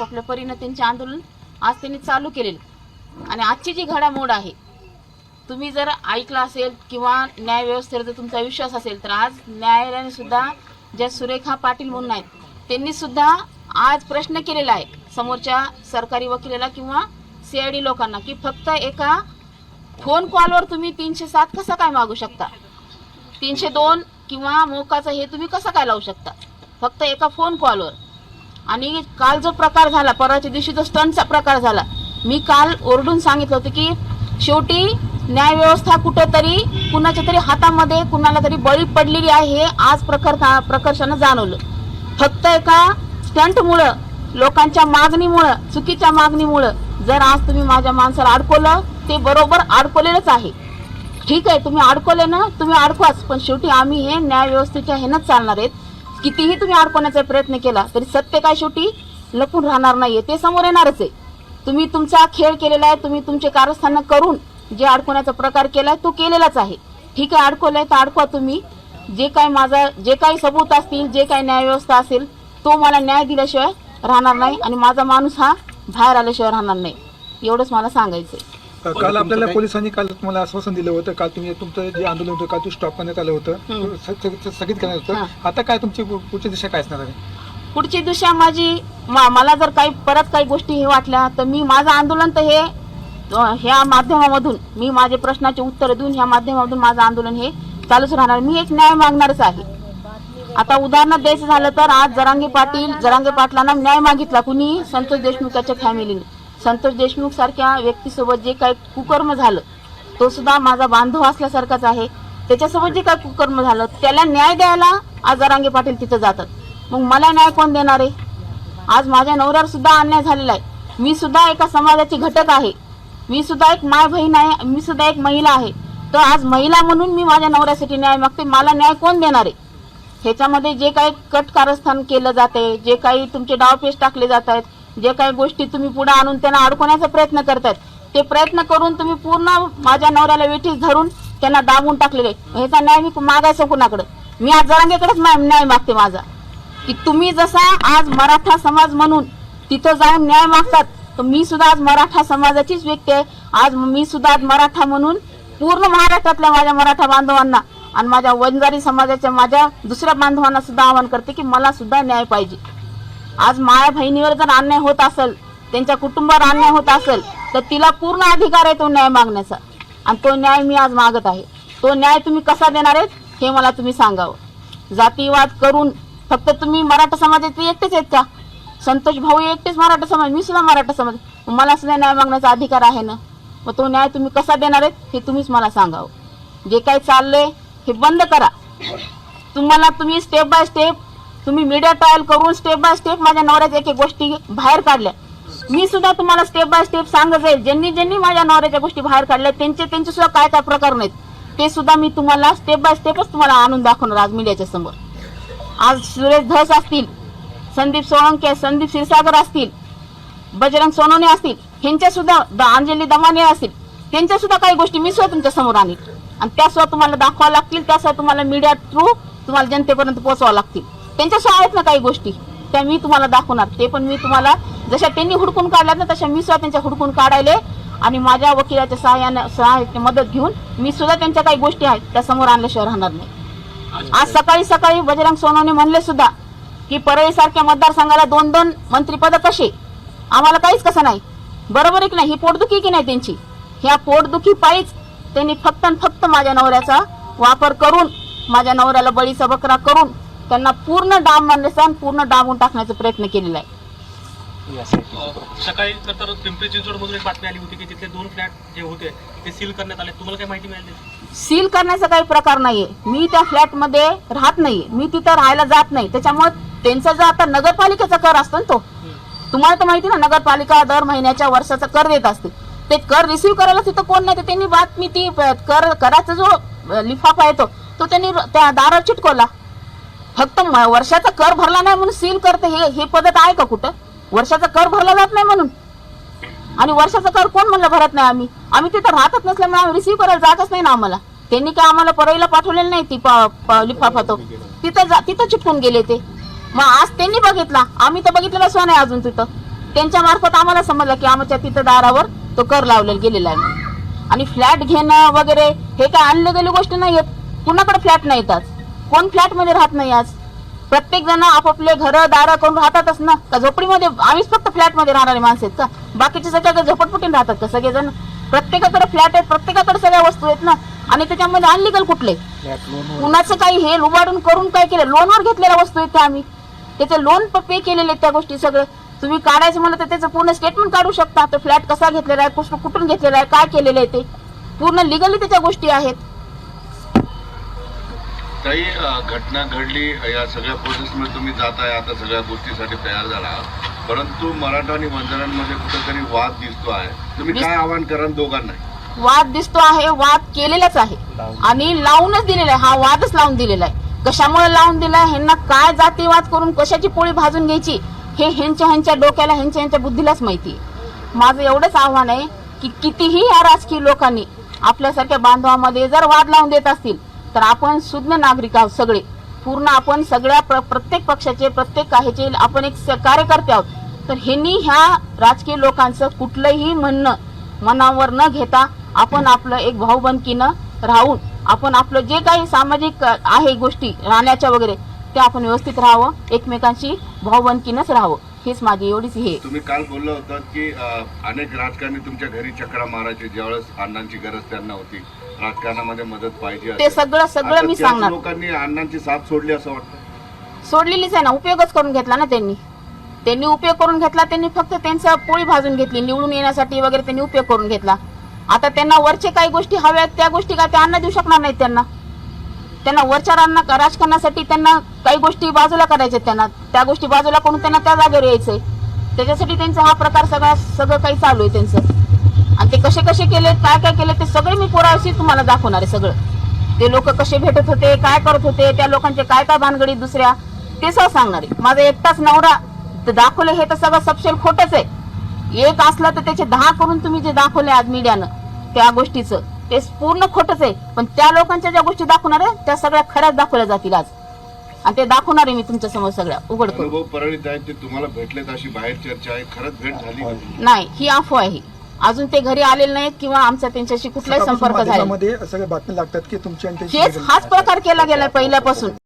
आपल्या परीनं त्यांचे आंदोलन आज त्यांनी चालू केलेलं. आणि आजची जी घडामोड आहे तुम्ही जर ऐकलं असेल किंवा न्याय व्यवस्थेवर जर तुमचा विश्वास असेल तर आज न्यायालयाने सुद्धा ज्या सुरेखा पाटील म्हणून आहेत त्यांनी सुद्धा आज प्रश्न केलेला आहे समोरच्या सरकारी वकिलाला किंवा सी आय डी लोकांना की फक्त एका फोन कॉलवर तुम्ही तीनशे सात कसं काय मागू शकता? तीनशे दोन किंवा मोकाचं हे तुम्ही कसं काय लावू शकता? फक्त एका फोन कॉलवर आणि काल जो प्रकार झाला परवाच्या दिवशी जो स्टंटचा प्रकार झाला मी काल ओरडून सांगितलं होतं की शेवटी न्यायव्यवस्था कुठंतरी कुणाच्या तरी हातामध्ये कुणाला तरी बळी पडलेली आहे हे आज प्रखर प्रकर्षानं जाणवलं. फक्त एका स्टंटमुळं लोकांच्या मागणीमुळं चुकीच्या मागणीमुळं जर आज तुम्ही माझ्या माणसाला अडकवलं ते बरोबर अडकवलेलंच आहे. ठीक आहे तुम्ही अडकवले ना तुम्ही अडकवाच पण शेवटी आम्ही हे न्यायव्यवस्थेच्या ह्यानंच चालणार आहेत. कितीही तुम्ही अडकवण्याचा प्रयत्न केला तरी सत्य काय शेवटी? लपून राहणार नाहीये. ते समोर येणारच आहे. तुम्ही तुमचा खेळ केलेला आहे तुम्ही तुमचे कारस्थानं करून जे अडकवण्याचा प्रकार केलाय तो केलेलाच आहे. ठीक आहे अडकवलाय तर अडकवा तुम्ही. जे काय माझा जे काही सबूत असतील जे काही न्यायव्यवस्था असेल तो मला न्याय दिल्याशिवाय राहणार नाही आणि माझा माणूस हा बाहेर आल्याशिवाय राहणार नाही. एवढंच मला सांगायचंय. काल आपल्याला पोलिसांनी काल तुम्हाला आश्वासन दिलं होतं काल तुम्ही तुमचं जे आंदोलन होतं काल ते स्टॉप करण्यात आलं होतं. स्थगित करण्यात हा. होतं. आता काय तुमची पुढची दिशा काय असणार आहे? पुढची दिशा माझी मला जर काही परत काही गोष्टी हे वाटल्या तर मी माझं आंदोलन तर हे ह्या माध्यमामधून मी माझे प्रश्नाचे उत्तर देऊन ह्या माध्यमामधून माझं आंदोलन हे चालूच राहणार. मी एक न्याय मागणारच आहे. आता उदाहरण द्यायचं झालं तर आज जरांगे पाटील जरांगे पाटलांना न्याय मागितला. कुणी संतोष देशमुखाच्या फॅमिलीने संतोष देशमुख सारख्या व्यक्तीसोबत जे काही कुकर्म झालं तो सुद्धा माझा बांधव असल्यासारखाच आहे. त्याच्यासोबत जे काही कुकर्म झालं त्याला न्याय द्यायला आज पाटील तिथं जातात. मग मला न्याय कोण देणार आहे? आज माझ्या नवऱ्यावर सुद्धा अन्याय झालेला आहे. मी सुद्धा एका समाजाची घटक आहे. मी सुद्धा एक माय बहीण आहे मी सुद्धा एक महिला आहे. तर आज महिला म्हणून मी माझ्या नवऱ्यासाठी न्याय मागते मला न्याय कोण देणार आहे? ह्याच्यामध्ये जे काही कट कारस्थान केलं जाते जे काही तुमचे डावपेच टाकले जात आहेत जे काही गोष्टी तुम्ही पुढे आणून त्यांना अडकवण्याचा प्रयत्न करतात ते प्रयत्न करून तुम्ही पूर्ण माझ्या नवऱ्याला वेठीस धरून त्यांना दाबून टाकलेले ह्याचा न्याय मी मागायचं कुणाकडं? मी आज जरांगेकडेच न्याय मागते माझा. की तुम्ही जसा आज मराठा समाज म्हणून तिथं जाऊन न्याय मागतात तर मी सुद्धा आज मराठा समाजाचीच व्यक्ती आहे. आज मी सुद्धा आज मराठा म्हणून पूर्ण महाराष्ट्रातल्या माझ्या मराठा बांधवांना आणि माझ्या वंजारी समाजाच्या माझ्या दुसऱ्या बांधवांना सुद्धा आवाहन करते की मला सुद्धा न्याय पाहिजे. आज माया बहिणीवर जर अन्याय होत असेल त्यांच्या कुटुंबावर अन्याय होत असेल तर तिला पूर्ण अधिकार आहे तो न्याय मागण्याचा. आणि तो न्याय मी आज मागत आहे. तो न्याय तुम्ही कसा देणार आहेत हे मला तुम्ही सांगावं. जातीवाद करून फक्त तुम्ही मराठा समाजाचे एकटेच आहेत का? संतोष भाऊ एकटेच मराठा समाज मी सुद्धा मराठा समाज. मला सुद्धा न्याय मागण्याचा अधिकार आहे ना? मग तो न्याय तुम्ही कसा देणार आहेत हे तुम्हीच मला सांगावं. जे काही चाललंय हे बंद करा. तुम्हाला तुम्ही स्टेप बाय स्टेप तुम्ही मीडिया ट्रायल करून स्टेप बाय स्टेप माझ्या नवऱ्याच्या एक एक गोष्टी बाहेर काढल्या. मी सुद्धा तुम्हाला स्टेप बाय स्टेप सांगत जाईल ज्यांनी ज्यांनी माझ्या नवऱ्याच्या गोष्टी बाहेर काढल्या त्यांचे त्यांचे सुद्धा काय काय प्रकार नाहीत. ते सुद्धा मी तुम्हाला स्टेप बाय स्टेपच तुम्हाला आणून दाखवणार आज मीडियाच्या समोर. आज सुरेश धस असतील संदीप सोळंके संदीप क्षीरसागर असतील बजरंग सोनवणे असतील ह्यांच्या सुद्धा द- अंजली दमाने असतील त्यांच्या सुद्धा काही गोष्टी मी सुद्धा तुमच्यासमोर आणील आणि त्या सुद्धा तुम्हाला दाखवा लागतील त्या सुद्धा तुम्हाला मीडिया थ्रू तुम्हाला जनतेपर्यंत पोहोचवा लागतील. त्यांच्या आहेत ना काही गोष्टी त्या मी तुम्हाला दाखवणार. ते पण मी तुम्हाला जशा त्यांनी हुडकून काढल्यात ना तशा मी सुद्धा त्यांच्या हुडकून काढायले आणि माझ्या वकिलाच्या सहाय्याने सहाय्याची मदत घेऊन मी सुद्धा त्यांच्या काही गोष्टी आहेत त्या समोर आणल्याशिवाय राहणार नाही. आज सकाळी सकाळी बजरंग सोनवणे म्हणले सुद्धा की परळी सारख्या मतदारसंघाला दोन दोन मंत्रीपद कसे? आम्हाला काहीच कसं नाही. बरोबर आहे की नाही? ही पोटदुखी की नाही त्यांची? ह्या पोटदुखी पायीच त्यांनी फक्त आणि फक्त माझ्या नवऱ्याचा वापर करून माझ्या नवऱ्याला बळीचा बकरा करून त्यांना पूर्ण डाम मारण्याचा आणि पूर्ण डांबून टाकण्याचा प्रयत्न केलेला आहे. अ, सकाळी तर पिंपरी एक बातमी आली होती की तिथले दोन फ्लॅट जे होते ते सील करण्यात आले. तुम्हाला माहिती मिळाली? सील करण्याचा काही प्रकार नाहीये. मी त्या फ्लॅटमध्ये राहत नाहीये. मी तिथं राहायला जात नाही. त्याच्यामुळे त्यांचा जो आता नगरपालिकेचा कर असतो ना तो तुम्हाला तर माहिती ना नगरपालिका दर महिन्याच्या वर्षाचा कर देत असते. ते कर रिसिव्ह करायला तिथं कोण नाही तर त्यांनी बातमी ती प- कर कराचा जो अ, लिफाफा येतो तो त्यांनी र- त्या दारावर चिटकवला. फक्त वर्षाचा कर भरला नाही म्हणून सील करते हे हे पद्धत आहे का कुठं? वर्षाचा कर भरला जात नाही म्हणून. आणि वर्षाचा कर कोण म्हणलं भरत नाही आम्ही? आम्ही तिथं राहतच नसल्यामुळे आम्ही रिसिव्ह करायला जातच नाही ना आम्हाला. त्यांनी काय आम्हाला परळीला पाठवलेलं नाही ती प- प- लिफाफा तो तिथं जा तिथं चिपकून गेले ते. मग आज त्यांनी बघितला. आम्ही तर बघितलेला सुद्धा नाही अजून तिथं. त्यांच्या मार्फत आम्हाला समजलं की आमच्या तिथं दारावर तो कर लावलेला गेलेला आहे. आणि फ्लॅट घेणं वगैरे हे काय आणले गेली गोष्ट नाही कुणाकडे फ्लॅट नाही येतात कोण फ्लॅटमध्ये राहत नाही आज? प्रत्येक जण आपापले घर दार करून राहतातच ना. का झोपडीमध्ये आम्हीच फक्त फ्लॅटमध्ये राहणारे माणसं आहेत का? बाकीचे सगळे झोपटपटीन राहतात का सगळेजण? प्रत्येकाकडे फ्लॅट आहेत प्रत्येकाकडे सगळ्या वस्तू आहेत ना. आणि त्याच्यामध्ये अनलिगल कुठले? कुणाचं काही हे उभारून करून काय केलं? लोनवर घेतलेल्या वस्तू आहेत त्या आम्ही. त्याचे लोन पे केलेले आहेत त्या गोष्टी सगळं. तुम्ही काढायचं म्हणलं तर त्याचं पूर्ण स्टेटमेंट काढू शकता. तो फ्लॅट कसा घेतलेला आहे कुठून घेतलेला आहे काय केलेलं आहे ते. पूर्ण लिगली त्याच्या गोष्टी आहेत. काही घटना घडली या सगळ्या प्रोसेसमध्ये तुम्ही जाताय आता सगळ्या गोष्टीसाठी तयार झाला. परंतु मराठा आणि वंजारांमध्ये कुठेतरी वाद दिसतो आहे. तुम्ही काय आवाहन कराल दोघांना वाद दिसतो आहे वाद केलेलाच आहे. आणि लावूनच दिलेला आहे हा वादच लावून दिलेला आहे. कशामुळे लावून दिलाय ह्यांना काय जातीवाद करून कशाची पोळी भाजून घ्यायची? हे ह्यांच्या ह्यांच्या डोक्याला ह्यांच्या ह्यांच्या बुद्धीलाच माहिती आहे. माझं एवढंच आव्हान आहे की कितीही या राजकीय लोकांनी आपल्यासारख्या बांधवामध्ये जर वाद लावून देत असतील तर आपण सुज्ञ नागरिक आहोत सगळे. पूर्ण आपण सगळ्या प्र- प्रत्येक पक्षाचे प्रत्येक काहीचे आपण एक स- कार्यकर्ते आहोत. तर ह्यांनी ह्या राजकीय लोकांचं कुठलंही म्हणणं मनावर न घेता आपण आपलं एक भाऊबंदकीनं राहून आपण आपलं जे काही सामाजिक आहे गोष्टी राहण्याच्या वगैरे ते आपण व्यवस्थित राहावं एकमेकांशी भाऊबंदकीनंच राहावं. हेच माझी एवढीच हे. तुम्ही काल बोलला होतं की अनेक राजकारणी तुमच्या घरी चक्रा मारायचे ज्यावेळेस अण्णांची गरज त्यांना होती. राजकारणामध्ये मदत पाहिजे ते असेल. सगळं सगळं आता मी सांगणार. लोकांनी अण्णांची साथ सोडली असं वाटतं? सोडलेलीच आहे ना. उपयोगच करून घेतला ना त्यांनी. त्यांनी उपयोग करून घेतला त्यांनी फक्त त्यांचा पोळी भाजून घेतली निवडून येण्यासाठी वगैरे त्यांनी उपयोग करून घेतला. आता त्यांना वरचे काही गोष्टी हव्या आहेत त्या गोष्टी काय ते अन्न देऊ शकणार नाहीत त्यांना? त्यांना वरच्या रांना राजकारणासाठी त्यांना काही गोष्टी बाजूला करायच्या आहेत त्यांना. त्या गोष्टी बाजूला करून त्यांना त्या जागेवर यायचंय. त्याच्यासाठी त्यांचा हा प्रकार सगळा सगळं काही चालू आहे त्यांचं. आणि ते कसे कसे केले काय काय केले ते सगळे मी पुराशी तुम्हाला दाखवणार आहे सगळं. ते लोक कसे भेटत होते काय करत होते त्या लोकांचे काय काय भानगडी दुसऱ्या ते सगळं सांगणार आहे. माझा एकटाच नवरा दाखवले हे तर सगळं सपशेल खोटच आहे. एक असलं तर त्याचे दहा करून तुम्ही जे दाखवले आज मीडियानं त्या गोष्टीचं ते पूर्ण खोटच आहे. पण त्या लोकांच्या ज्या गोष्टी दाखवणार आहे त्या सगळ्या खऱ्याच दाखवल्या जातील आज. आणि ते दाखवणार आहे मी तुमच्यासमोर सगळ्या. उघड ते तुम्हाला भेटलेत अशी बाहेर चर्चा आहे खरंच भेट झाली? नाही ही अफवा आहे. अजून ते घरी आलेले नाहीत किंवा आमचा त्यांच्याशी कुठलाही संपर्क झाला सगळ्या बातम्या लागतात की हेच हाच प्रकार केला गेलाय पहिल्यापासून.